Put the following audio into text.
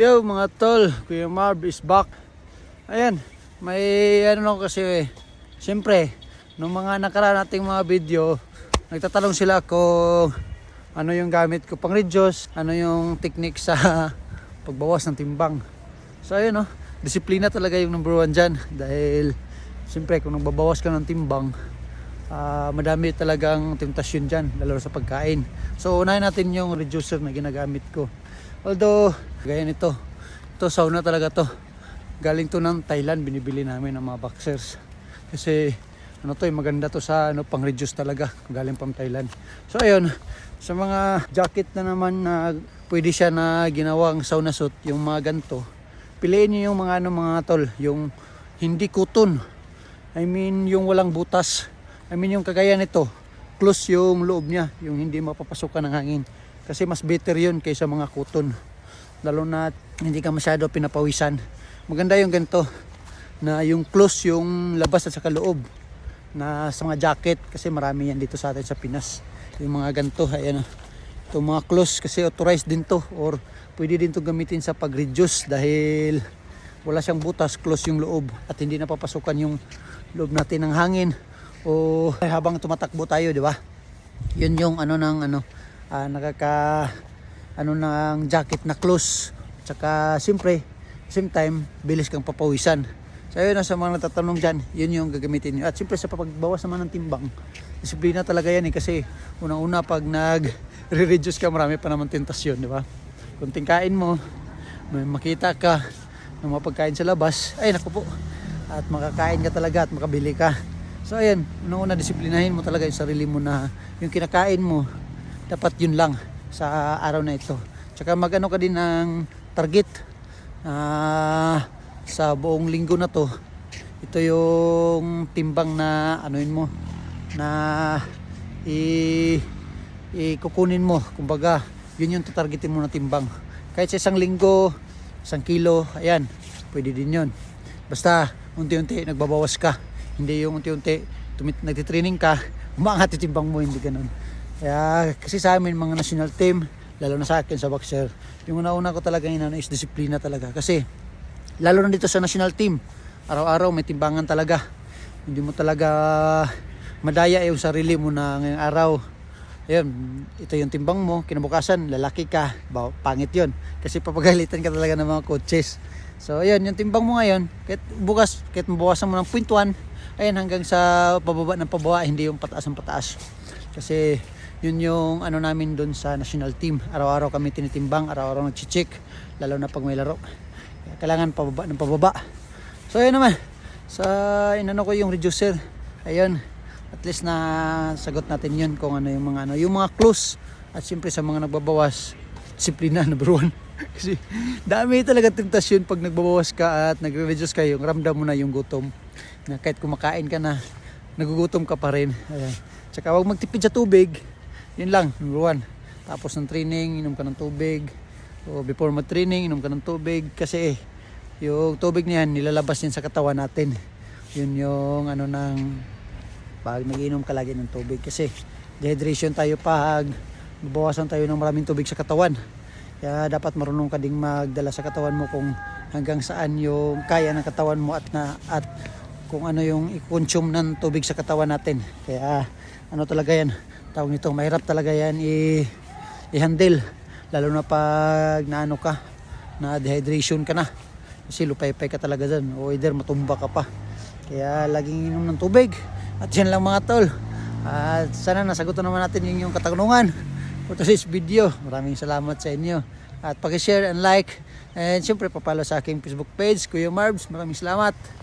Yo mga tol, Kuya Marv is back. Ayan, may ano lang kasi eh. Siyempre, nung mga nakaraan nating mga video, nagtatanong sila kung ano yung gamit ko pang reduce, ano yung technique sa pagbawas ng timbang. So ayun no, disiplina talaga yung number one dyan. Dahil siyempre kung nagbabawas ka ng timbang, ah, madami talagang temptasyon dyan, lalo sa pagkain. So unahin natin yung reducer na ginagamit ko. Although, gaya nito, ito sauna talaga to. Galing to ng Thailand, binibili namin ng mga boxers. Kasi ano to, eh, maganda to sa ano, pang reduce talaga, galing pang Thailand. So ayun, sa mga jacket na naman na pwede siya na ginawang sauna suit, yung mga ganto, piliin niyo yung mga ano mga tol, yung hindi kuton. I mean, yung walang butas. I mean, yung kagaya nito, close yung loob niya, yung hindi mapapasukan ng hangin. Kasi mas better yun kaysa mga kuton. Lalo na hindi ka masyado pinapawisan. Maganda yung ganito, na yung close yung labas at saka loob na sa mga jacket kasi marami yan dito sa atin sa Pinas yung mga ganito ayan o itong mga close kasi authorized din to or pwede din to gamitin sa pag-reduce dahil wala siyang butas close yung loob at hindi napapasukan yung loob natin ng hangin o habang tumatakbo tayo di ba yun yung ano ng ano ah, nakaka ano ng jacket na close tsaka siyempre same time bilis kang papawisan So ayun, sa mga natatanong dyan, yun yung gagamitin nyo. At siyempre sa pagbawas naman ng timbang, disiplina talaga yan eh. Kasi unang-una pag nag-reduce ka, marami pa naman tentasyon, di ba? Kung tingkain mo, may makita ka ng mga pagkain sa labas, ay naku po. At makakain ka talaga at makabili ka. So ayun, unang-una disiplinahin mo talaga yung sarili mo na yung kinakain mo, dapat yun lang sa araw na ito. Tsaka mag-ano ka din ng target. Ah sa buong linggo na to ito yung timbang na anuin mo na i ikukunin mo. Kumbaga yun yung tatargetin mo na timbang. Kahit sa isang linggo isang kilo ayan pwede din yun. Basta unti-unti nagbabawas ka. Hindi yung unti-unti tumit nagtitraining ka umangat yung timbang mo hindi ganun kaya kasi sa amin mga national team lalo na sa akin sa boxer yung una-una ko talaga inano is disiplina talaga. Kasi lalo na dito sa national team araw-araw may timbangan talaga. Hindi mo talaga madaya yung sarili mo na ngayong araw. Ayun ito yung timbang mo kinabukasan lalaki ka ba, pangit yon kasi papagalitan ka talaga ng mga coaches. So ayun yung timbang mo ngayon kahit bukas kahit mabawasan mo ng 0.1 ayun hanggang sa pababa ng pababa hindi yung pataas ng pataas. Kasi yun yung ano namin doon sa national team. Araw-araw kami tinitimbang araw-araw nag-check lalo na pag may laro. Kailangan pababa ng pababa. So ayun naman. Sa inano ko yung reducer. Ayun. At least na sagot natin yun kung ano yung mga ano. Yung mga close at siyempre sa mga nagbabawas disiplina number one. Kasi dami talaga tentasyon pag nagbabawas ka at nagre-reduce ka yung ramdam mo na yung gutom. Na kahit kumakain ka na nagugutom ka pa rin. Ayan. tsaka huwag magtipid sa tubig yun lang number one tapos ng training inom ka ng tubig o before mag-training, inom ka ng tubig kasi yung tubig niyan nilalabas yan sa katawan natin. Yun yung ano ng pag nagiinom ka lagi ng tubig kasi dehydration tayo pag babawasan tayo ng maraming tubig sa katawan. Kaya dapat marunong ka ding magdala sa katawan mo kung hanggang saan yung kaya ng katawan mo at na at kung ano yung i-consume ng tubig sa katawan natin. Kaya ano talaga yan, tawag nito, mahirap talaga yan i- i-handle. Lalo na pag naano ka na dehydration ka na. Kasi lupay-pay ka talaga dyan o either matumba ka pa. Kaya laging inom ng tubig. At yan lang mga tol. At sana nasagutan naman natin yung, yung katanungan for today's video. Maraming salamat sa inyo. At pakishare and like. And syempre papalo sa aking Facebook page Kuya Marbs. Maraming salamat